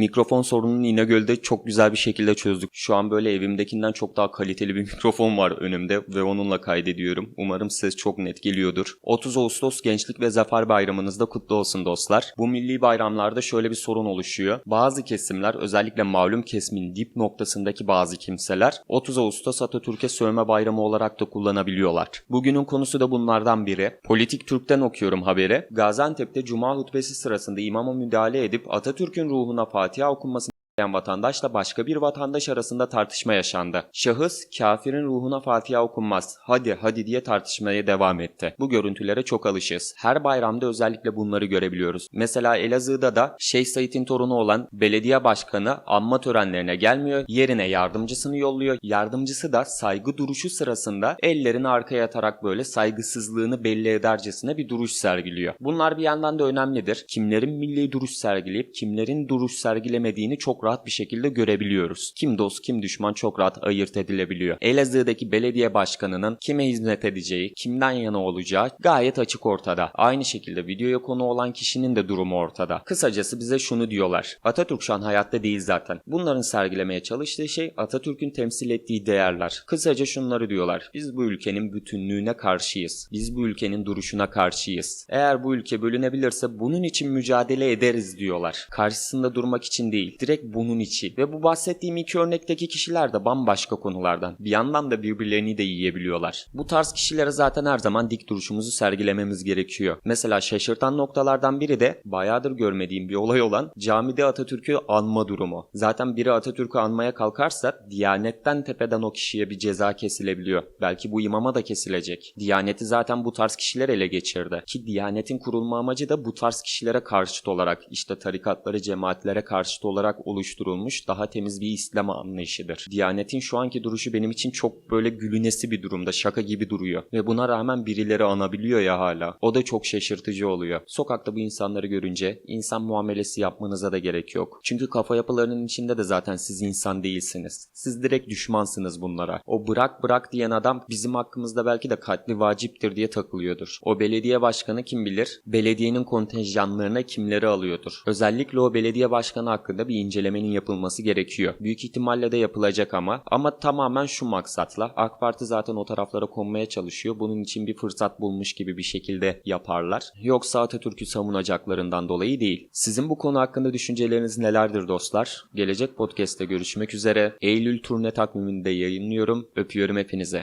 Mikrofon sorununu İnegöl'de çok güzel bir şekilde çözdük. Şu an böyle evimdekinden çok daha kaliteli bir mikrofon var önümde ve onunla kaydediyorum. Umarım ses çok net geliyordur. 30 Ağustos Gençlik ve Zafer Bayramınız da kutlu olsun dostlar. Bu milli bayramlarda şöyle bir sorun oluşuyor. Bazı kesimler özellikle malum kesimin dip noktasındaki bazı kimseler 30 Ağustos Atatürk'e sövme bayramı olarak da kullanabiliyorlar. Bugünün konusu da bunlardan biri. Politik Türk'ten okuyorum haberi. Gaziantep'te Cuma hutbesi sırasında imama müdahale edip Atatürk'ün ruhuna Fatiha okunmasını isteyen vatandaşla başka bir vatandaş arasında tartışma yaşandı. Şahıs kafirin ruhuna Fatiha okunmaz. Hadi hadi diye tartışmaya devam etti. Bu görüntülere çok alışız. Her bayramda özellikle bunları görebiliyoruz. Mesela Elazığ'da da Şeyh Said'in torunu olan belediye başkanı anma törenlerine gelmiyor. Yerine yardımcısını yolluyor. Yardımcısı da saygı duruşu sırasında ellerini arkaya atarak böyle saygısızlığını belli edercesine bir duruş sergiliyor. Bunlar bir yandan da önemlidir. Kimlerin milli duruş sergileyip kimlerin duruş sergilemediğini çok rahat bir şekilde görebiliyoruz. Kim dost kim düşman çok rahat ayırt edilebiliyor. Elazığ'daki belediye başkanının kime hizmet edeceği, kimden yana olacağı gayet açık ortada. Aynı şekilde videoya konu olan kişinin de durumu ortada. Kısacası bize şunu diyorlar. Atatürk şu an hayatta değil zaten. Bunların sergilemeye çalıştığı şey Atatürk'ün temsil ettiği değerler. Kısaca şunları diyorlar. Biz bu ülkenin bütünlüğüne karşıyız. Biz bu ülkenin duruşuna karşıyız. Eğer bu ülke bölünebilirse bunun için mücadele ederiz diyorlar. Karşısında durmak için değil. Direkt bunun için. Ve bu bahsettiğim iki örnekteki kişiler de bambaşka konulardan. Bir yandan da birbirlerini de yiyebiliyorlar. Bu tarz kişilere zaten her zaman dik duruşumuzu sergilememiz gerekiyor. Mesela şaşırtan noktalardan biri de bayağıdır görmediğim bir olay olan camide Atatürk'ü anma durumu. Zaten biri Atatürk'ü anmaya kalkarsa Diyanetten tepeden o kişiye bir ceza kesilebiliyor. Belki bu imama da kesilecek. Diyaneti zaten bu tarz kişiler ele geçirdi. Ki Diyanetin kurulma amacı da bu tarz kişilere karşıt olarak işte tarikatları cemaatlere karşıt olarak oluşturulmuş daha temiz bir İslam anlayışıdır. Diyanetin şu anki duruşu benim için çok böyle gülünesi bir durumda şaka gibi duruyor. Ve buna rağmen birileri anabiliyor ya hala. O da çok şaşırtıcı oluyor. Sokakta bu insanları görünce insan muamelesi yapmanıza da gerek yok. Çünkü kafa yapılarının içinde de zaten siz insan değilsiniz. Siz direkt düşmansınız bunlara. O bırak bırak diyen adam bizim hakkımızda belki de katli vaciptir diye takılıyordur. O belediye başkanı kim bilir? Belediyenin kontenjanlarına kimleri alıyordur? Özellikle o belediye başkanı hakkında bir incelemenin yapılması gerekiyor. Büyük ihtimalle de yapılacak ama ama tamamen şu maksatla AK Parti zaten o taraflara konmaya çalışıyor. Bunun için bir fırsat bulmuş gibi bir şekilde yaparlar. Yoksa Atatürk'ü savunacaklarından dolayı değil. Sizin bu konu hakkında düşünceleriniz nelerdir dostlar? Gelecek podcast'te görüşmek üzere. Eylül turne takviminde yayınlıyorum. Öpüyorum hepinize.